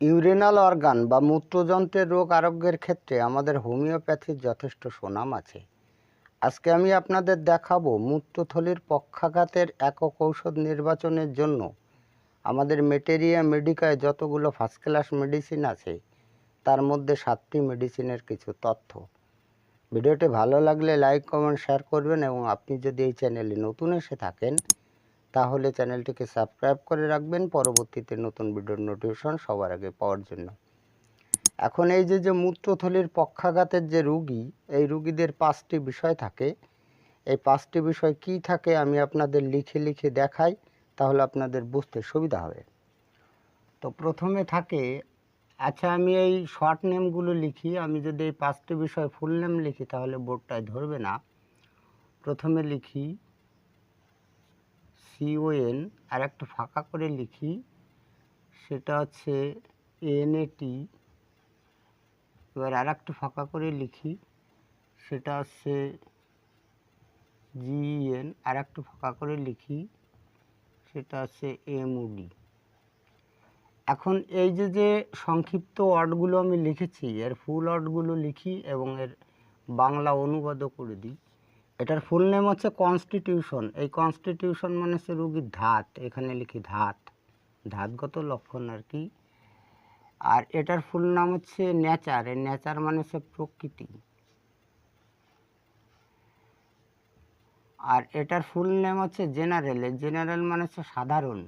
ইউরেনাল organ বা মূত্রযন্ত্রের রোগ আরোগ্যের ক্ষেত্রে আমাদের হোমিওপ্যাথির যথেষ্ট সুনাম আছে। আজকে আমি আপনাদের দেখাবো মূত্রথলির পক্ষাঘাতের একক ঔষধ নির্বাচনের জন্য আমাদের মেটেরিয়া মেডিকায় যতগুলো ফার্স্ট ক্লাস মেডিসিন আছে, তার মধ্যে সাতটি মেডিসিনের কিছু তথ্য। ভিডিওটি ভালো লাগলে লাইক কমেন্ট শেয়ার করবেন এবং আপনি যদি এই চ্যানেলে নতুন এসে থাকেন তাহলে চ্যানেলটিকে সাবস্ক্রাইব করে রাখবেন। পরবর্তীতে নতুন ভিডিওর নোটিফিকেশন সবার আগে পাওয়ার জন্য। এখন এই যে যে মূত্রথলির পক্ষাঘাতের যে রুগী, এই রুগীদের পাঁচটি বিষয় থাকে। এই পাঁচটি বিষয় কি থাকে আমি আপনাদের লিখে লিখে দেখাই, তাহলে আপনাদের বুঝতে সুবিধা হবে। তো প্রথমে থাকে আচ্ছা আমি এই শর্ট নেমগুলো লিখি, আমি যদি এই পাঁচটি বিষয় ফুল নেম লিখি তাহলে বোর্ডটায় ধরবে না। প্রথমে লিখি সিওএন আর একটু ফাঁকা করে লিখি, সেটা হচ্ছে এনএটি এবার আর একটু ফাঁকা করে লিখি, সেটা হচ্ছে জিএন আর একটু ফাঁকা করে লিখি, সেটা হচ্ছে এমউডি এখন এই যে যে সংক্ষিপ্ত ওয়ার্ডগুলো আমি লিখেছি, এর ফুল ওয়ার্ডগুলো লিখি এবং এর বাংলা অনুবাদও করে দিই। এটার ফুল নেম হচ্ছে কনস্টিটিউশন এই কনস্টিটিউশন মানে হচ্ছে রুগীর ধাত, এখানে লিখি ধাত। ধাতগত লক্ষণ আর কি। আর এটার ফুল নাম হচ্ছে নেচার এর নেচার মানে হচ্ছে প্রকৃতি। আর এটার ফুল নেম হচ্ছে জেনারেল জেনারেল মানে হচ্ছে সাধারণ।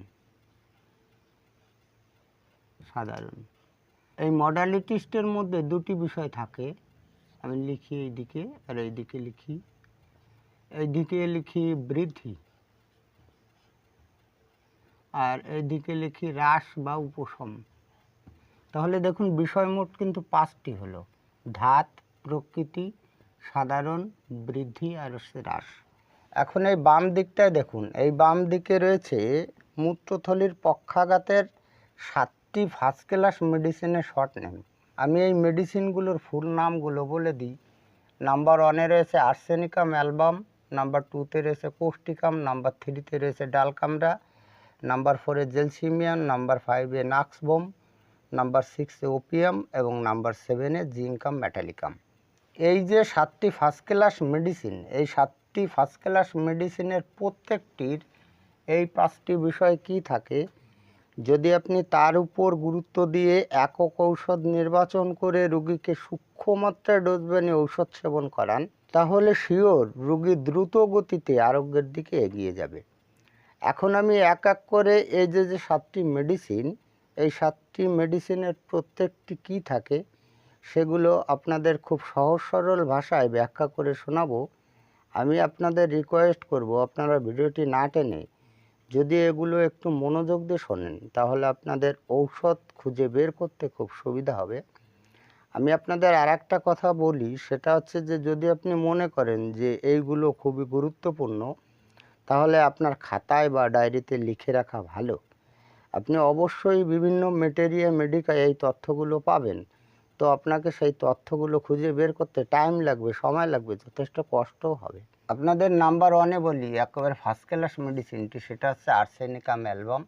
সাধারণ। এই মডালিটিস্টের মধ্যে দুটি বিষয় থাকে। আমি লিখি এইদিকে আর এইদিকে লিখি। এইদিকে লিখি বৃদ্ধি। আর এইদিকে লিখি হ্রাস বা উপশম। তাহলে দেখুন, বিষয় মোট কিন্তু পাঁচটি হলো। ধাত, প্রকৃতি, সাধারণ, বৃদ্ধি আর হ্রাস। এখন এই বাম দিকটায় দেখুন, এই বাম দিকে রয়েছে মূত্রথলির পক্ষাঘাতের সাতটি ফার্স্ট ক্লাস মেডিসিনের শর্ট নেম আমি এই মেডিসিনগুলোর ফুল নামগুলো বলে দিই। নাম্বার ওয়ানে রয়েছে আর্সেনিকাম অ্যালবাম নাম্বার টুতে রয়েছে কোস্টিকাম নাম্বার থ্রিতে রয়েছে ডালকামরা নাম্বার ফোরে জেলসিমিয়াম নাম্বার ফাইভে নাক্সবোম নাম্বার সিক্সে ওপিয়াম এবং নাম্বার সেভেনে জিঙ্কাম ম্যাটালিকাম এই যে সাতটি ফার্স্ট ক্লাস মেডিসিন এই সাতটি ফার্স্ট ক্লাস মেডিসিনের প্রত্যেকটির এই পাঁচটি বিষয় কি থাকে? যদি আপনি তার উপর গুরুত্ব দিয়ে একক ঔষধ নির্বাচন করে রুগীকে সূক্ষ্ম মাত্রায় ডোজ ঔষধ সেবন করান তাহলে শিওর রুগী দ্রুত গতিতে আরোগ্যের দিকে এগিয়ে যাবে। এখন আমি এক এক করে এই যে যে সাতটি মেডিসিন এই সাতটি মেডিসিনের প্রত্যেকটি কি থাকে সেগুলো আপনাদের খুব সহজ সরল ভাষায় ব্যাখ্যা করে শোনাবো। আমি আপনাদের রিকোয়েস্ট করব আপনারা ভিডিওটি না টেনে যদি এগুলো একটু মনোযোগ দিয়ে শোনেন, তাহলে আপনাদের ঔষধ খুঁজে বের করতে খুব সুবিধা হবে। আমি আপনাদের আর একটা কথা বলি, সেটা হচ্ছে যে যদি আপনি মনে করেন যে এইগুলো খুবই গুরুত্বপূর্ণ, তাহলে আপনার খাতায় বা ডায়েরিতে লিখে রাখা ভালো। আপনি অবশ্যই বিভিন্ন মেটেরিয়া মেডিকায় এই তথ্যগুলো পাবেন। তো আপনাকে সেই তথ্যগুলো খুঁজে বের করতে টাইম লাগবে, সময় লাগবে, যথেষ্ট কষ্টও হবে। আপনাদের নাম্বার ওয়ানে বলি, একেবারে ফার্স্ট ক্লাস মেডিসিনটি সেটা হচ্ছে আর্সেনিকাম অ্যালবাম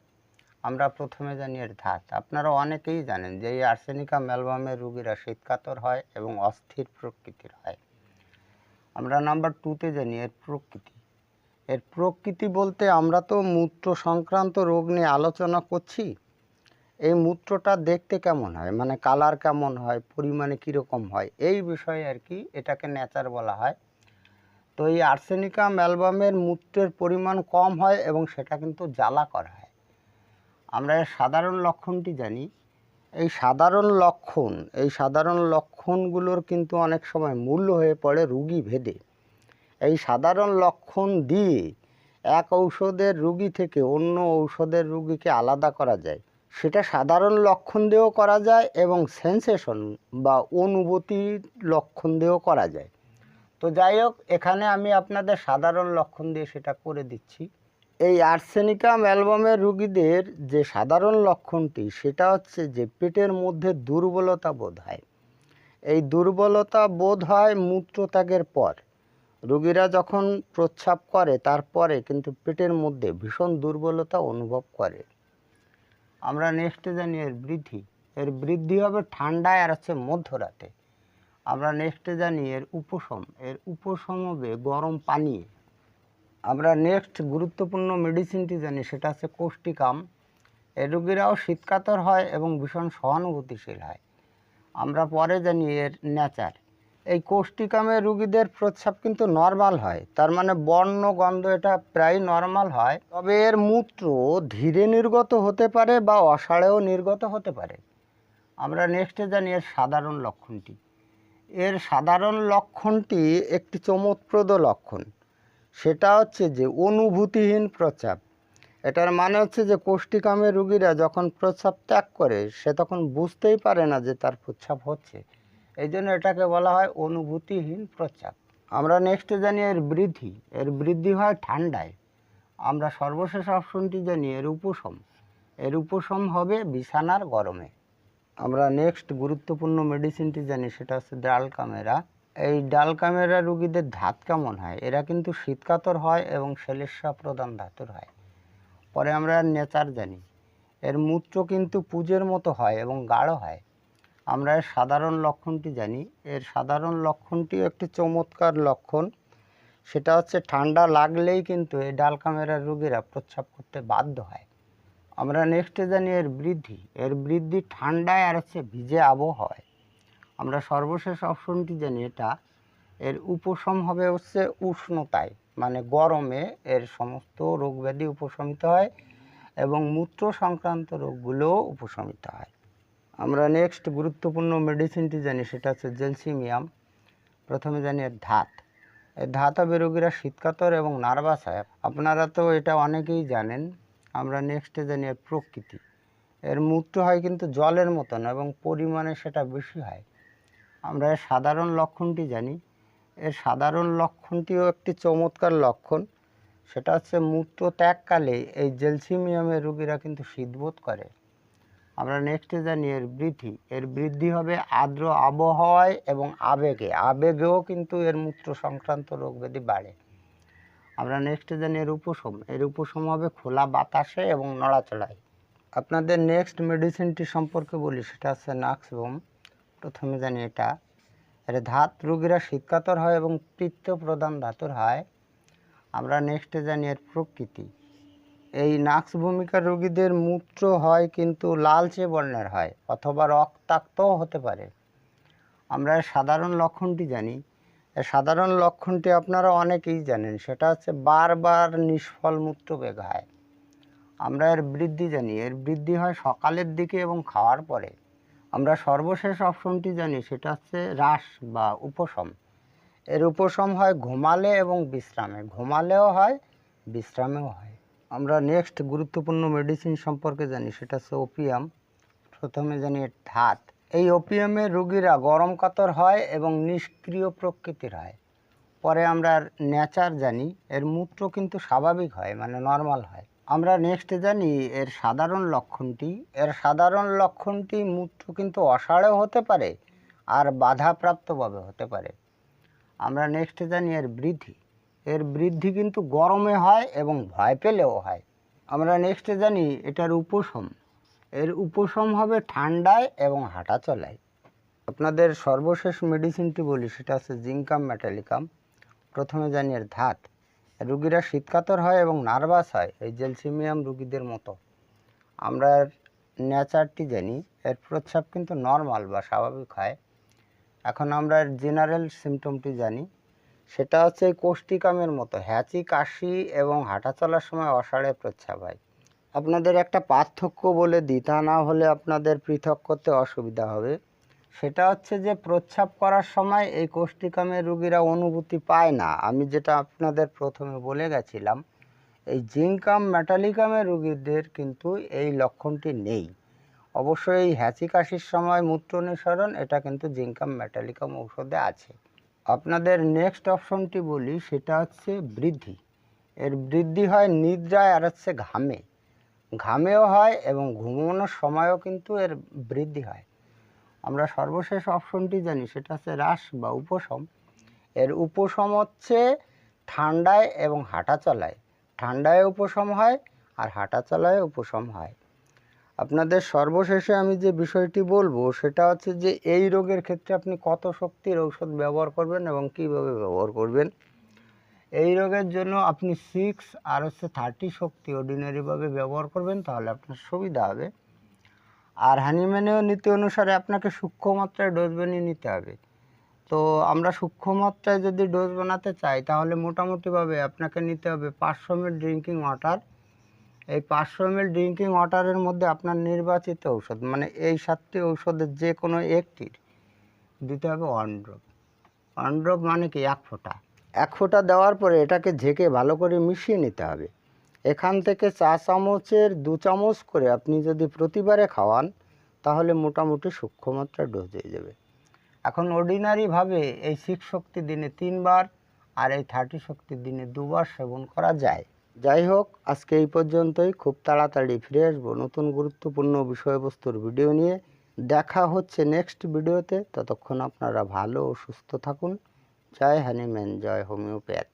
আমরা প্রথমে জানি এর ধাত। আপনারা অনেকেই জানেন যে এই আর্সেনিকাম অ্যালবামের রুগীরা শীতকাতর হয় এবং অস্থির প্রকৃতির হয়। আমরা নাম্বার টুতে জানি এর প্রকৃতি। এর প্রকৃতি বলতে আমরা তো মূত্র সংক্রান্ত রোগ নিয়ে আলোচনা করছি। এই মূত্রটা দেখতে কেমন হয়? মানে কালার কেমন হয়? পরিমাণে কীরকম হয়? এই বিষয়ে আর কি এটাকে নেচার বলা হয়। তো এই আর্সেনিকাম অ্যালবামের মূত্রের পরিমাণ কম হয় এবং সেটা কিন্তু জ্বালা করা হয়। আমরা সাধারণ লক্ষণটি জানি। এই সাধারণ লক্ষণ, এই সাধারণ লক্ষণগুলোর কিন্তু অনেক সময় মূল্য হয়ে পড়ে রুগী ভেদে। এই সাধারণ লক্ষণ দিয়ে এক ঔষধের রুগী থেকে অন্য ঔষধের রুগীকে আলাদা করা যায়। সেটা সাধারণ লক্ষণ দিয়েও করা যায় এবং সেন্সেশন বা অনুভূতির লক্ষণ দিয়েও করা যায়। তো যাই হোক, এখানে আমি আপনাদের সাধারণ লক্ষণ দিয়ে সেটা করে দিচ্ছি। এই আর্সেনিকাম অ্যালবামের রুগীদের যে সাধারণ লক্ষণটি, সেটা হচ্ছে যে পেটের মধ্যে দুর্বলতা বোধ হয়। এই দুর্বলতা বোধ হয় মূত্রত্যাগের পর। রুগীরা যখন প্রস্রাব করে, তারপরে কিন্তু পেটের মধ্যে ভীষণ দুর্বলতা অনুভব করে। আমরা নেক্সটে জানি এর বৃদ্ধি। এর বৃদ্ধি হবে ঠান্ডায় আর হচ্ছে মধ্যরাতে। আমরা নেক্সটে জানি এর উপশম। এর উপশম হবে গরম পানীয়। আমরা নেক্সট গুরুত্বপূর্ণ মেডিসিনটি জানি, সেটা হচ্ছে কোষ্টিকাম এ রোগীরাও শীতকাতর হয় এবং ভীষণ সহানুভূতিশীল হয়। আমরা পরে জানি এর নেচার এই কোষ্টিকামের রুগীদের প্রস্রাব কিন্তু নর্মাল হয়, তার মানে বর্ণ, গন্ধ এটা প্রায় নর্মাল হয়। তবে এর মূত্র ধীরে নির্গত হতে পারে বা অসাড়েও নির্গত হতে পারে। আমরা নেক্সটে জানি এর সাধারণ লক্ষণটি। এর সাধারণ লক্ষণটি একটি চমৎপ্রদ লক্ষণ। সেটা হচ্ছে যে অনুভূতিহীন প্রস্রাব এটার মানে হচ্ছে যে কোষ্ঠিকামের রুগীরা যখন প্রস্রাব ত্যাগ করে, সে তখন বুঝতেই পারে না যে তার প্রস্রাব হচ্ছে। এই জন্য এটাকে বলা হয় অনুভূতিহীন প্রস্রাব আমরা নেক্সটে জানি এর বৃদ্ধি। এর বৃদ্ধি হয় ঠান্ডায়। আমরা সর্বশেষ অপশনটি জানি এর উপশম। এর উপশম হবে বিছানার গরমে। আমরা নেক্সট গুরুত্বপূর্ণ মেডিসিনটি জানি, সেটা হচ্ছে ডাল কামেরা এই ডাল কামেরা রুগীদের ধাত কেমন হয়? এরা কিন্তু শীতকাতর হয় এবং সেলেসা প্রদান ধাতুর হয়। পরে আমরা নেচার জানি। এর মূত্র কিন্তু পুজের মতো হয় এবং গাঢ় হয়। আমরা এর সাধারণ লক্ষণটি জানি। এর সাধারণ লক্ষণটিও একটি চমৎকার লক্ষণ। সেটা হচ্ছে ঠান্ডা লাগলেই কিন্তু এই ডাল কামেরার রোগীরা প্রস্রাব করতে বাধ্য হয়। আমরা নেক্সটে জানি এর বৃদ্ধি। এর বৃদ্ধি ঠান্ডায় আর হচ্ছে ভিজে আবহাওয়ায়। আমরা সর্বশেষ অপশনটি জানি এটা। এর উপশম হবে হচ্ছে উষ্ণতায় মানে গরমে এর সমস্ত রোগ ব্যাধি উপশমিত হয় এবং মূত্র সংক্রান্ত রোগগুলোও উপশমিত হয়। আমরা নেক্সট গুরুত্বপূর্ণ মেডিসিনটি জানি, সেটা হচ্ছে জেলসিমিয়াম। প্রথমে জানি এর ধাত। এই ধাতবে রোগীরা শীতকাতর এবং নার্ভাস হয়। আপনারা তো এটা অনেকেই জানেন। আমরা নেক্সটে জানি এর প্রকৃতি। এর মূত্র হয় কিন্তু জলের মতন এবং পরিমাণে সেটা বেশি হয়। আমরা এর সাধারণ লক্ষণটি জানি। এর সাধারণ লক্ষণটিও একটি চমৎকার লক্ষণ। সেটা হচ্ছে মূত্র ত্যাগকালে এই জেলসিমিয়ামের রোগীরা কিন্তু শীতবোধ করে। আমরা নেক্সটে জানি এর বৃদ্ধি। এর বৃদ্ধি হবে আর্দ্র আবহাওয়ায় এবং আবেগে। আবেগেও কিন্তু এর মূত্র সংক্রান্ত রোগ ব্যাধি বাড়ে। আমরা নেক্সটে জানি এর উপশম। এর উপশম হবে খোলা বাতাসে এবং নড়াচড়ায়। আপনাদের নেক্সট মেডিসিনটি সম্পর্কে বলি, সেটা হচ্ছে নাক্সবোম প্রথমে জানি এটা। এর ধাত রোগীরা শীতকাতর হয় এবং পিত্ত প্রধান ধাতুর হয়। আমরা নেক্সটে জানি এর প্রকৃতি। এই নাক্স ভূমিকার রোগীদের মূত্র হয় কিন্তু লালচে বর্ণের হয় অথবা রক্তাক্তও হতে পারে। আমরা সাধারণ লক্ষণটি জানি। সাধারণ লক্ষণটি আপনারা অনেকেই জানেন, সেটা হচ্ছে বারবার নিষ্ফল মূত্র বেগ হয়। আমরা এর বৃদ্ধি জানি। এর বৃদ্ধি হয় সকালের দিকে এবং খাওয়ার পরে। আমরা সর্বশেষ অপশনটি জানি, সেটা হচ্ছে হ্রাস বা উপশম। এর উপশম হয় ঘুমালে এবং বিশ্রামে। ঘুমালেও হয়, বিশ্রামেও হয়। আমরা নেক্সট গুরুত্বপূর্ণ মেডিসিন সম্পর্কে জানি, সেটা হচ্ছে ওপিয়াম প্রথমে জানি ধাত। এই ওপিয়ামের রুগীরা গরম কাতর হয় এবং নিষ্ক্রিয় প্রকৃতির হয়। পরে আমরা নেচার জানি। এর মূত্র কিন্তু স্বাভাবিক হয় মানে নর্মাল হয়। আমরা নেক্সট জানি এর সাধারণ লক্ষণটি। এর সাধারণ লক্ষণটি মূত্র কিন্তু অসাড়েও হতে পারে আর বাধাপ্রাপ্তভাবে হতে পারে। আমরা নেক্সট জানি এর বৃদ্ধি। এর বৃদ্ধি কিন্তু গরমে হয় এবং ভয় পেলেও হয়। আমরা নেক্সট জানি এটার উপশম। এর উপশম হবে ঠান্ডায় এবং হাঁটা চলায় আপনাদের সর্বশেষ মেডিসিনটি বলি, সেটা হচ্ছে জিঙ্কাম, মেটালিকাম। প্রথমে জানি এর ধাত। রুগীরা শীতকাতর হয় এবং নার্ভাস হয়, এই জেলসিমিয়াম রুগীদের মতো। আমরা নেচারটি জানি, এর প্রস্রাব কিন্তু নর্মাল বা স্বাভাবিক হয়। এখন আমরা জেনারেল সিমটমটি জানি, সেটা হচ্ছে এই কোষ্ঠিকামের মতো, হ্যাচি, কাশি এবং হাঁটা চলার সময় অসাড়ে প্রস্রাব হয়। আপনাদের একটা পার্থক্য বলে দিই তা না হলে আপনাদের পৃথক করতে অসুবিধা হবে। সেটা হচ্ছে যে প্রস্রাব করার সময় এই কোষ্ঠিকামের রুগীরা অনুভূতি পায় না। আমি যেটা আপনাদের প্রথমে বলে গেছিলাম, এই জিঙ্কাম মেটালিকামের রুগীদের কিন্তু এই লক্ষণটি নেই। অবশ্যই এই হ্যাচি কাশির সময় মূত্র নিঃসরণ এটা কিন্তু জিঙ্কাম মেটালিকাম ঔষধে আছে। আপনাদের নেক্সট অপশনটি বলি, সেটা হচ্ছে বৃদ্ধি। এর বৃদ্ধি হয় নিদ্রায় আর হচ্ছে ঘামে। ঘামেও হয় এবং ঘুমানোর সময়ও কিন্তু এর বৃদ্ধি হয়। আমরা সর্বশেষ অপশনটি জানি, সেটা হচ্ছে হ্রাস বা উপশম। এর উপশম হচ্ছে ঠান্ডায় এবং হাঁটা চলায় ঠান্ডায় উপশম হয় আর হাঁটা চলায় উপশম হয়। আপনাদের সর্বশেষে আমি যে বিষয়টি বলব, সেটা হচ্ছে যে এই রোগের ক্ষেত্রে আপনি কত শক্তির ঔষধ ব্যবহার করবেন এবং কীভাবে ব্যবহার করবেন। এই রোগের জন্য আপনি সিক্স আর হচ্ছে থার্টি শক্তি অর্ডিনারিভাবে ব্যবহার করবেন, তাহলে আপনার সুবিধা হবে। আর হানিম্যানেও নীতি অনুসারে আপনাকে সূক্ষ্ম মাত্রায় ডোজ বানিয়ে নিতে হবে। তো আমরা সূক্ষ্ম মাত্রায় যদি ডোজ বানাতে চাই, তাহলে মোটামুটিভাবে আপনাকে নিতে হবে পাঁচশো এমএল ড্রিঙ্কিং ওয়াটার এই পাঁচশো এমএল ড্রিঙ্কিং ওয়াটারের মধ্যে আপনার নির্বাচিত ঔষধ মানে এই সাতটি ঔষধের যে কোনো একটির দিতে হবে ওয়ান ড্রপ মানে কি? এক ফোঁটা। এক ফোঁটা দেওয়ার পরে এটাকে ঝেঁকে ভালো করে মিশিয়ে নিতে হবে। এখান থেকে চা চামচের দু চামচ করে আপনি যদি প্রতিবারে খাওয়ান, তাহলে মোটামুটি সূক্ষ্ম মাত্রা ডোজ হয়ে যাবে। এখন অর্ডিনারিভাবে এই সিক্স শক্তি দিনে তিনবার আর এই থার্টি শক্তি দিনে দুবার সেবন করা যায়। যাই হোক, আজকে এই পর্যন্তই। খুব তাড়াতাড়ি ফিরে আসব নতুন গুরুত্বপূর্ণ বিষয়বস্তুর ভিডিও নিয়ে। দেখা হচ্ছে নেক্সট ভিডিওতে ততক্ষণ আপনারা ভালো ও সুস্থ থাকুন। জয় হ্যানিম্যান জয় হোমিওপ্যাথ।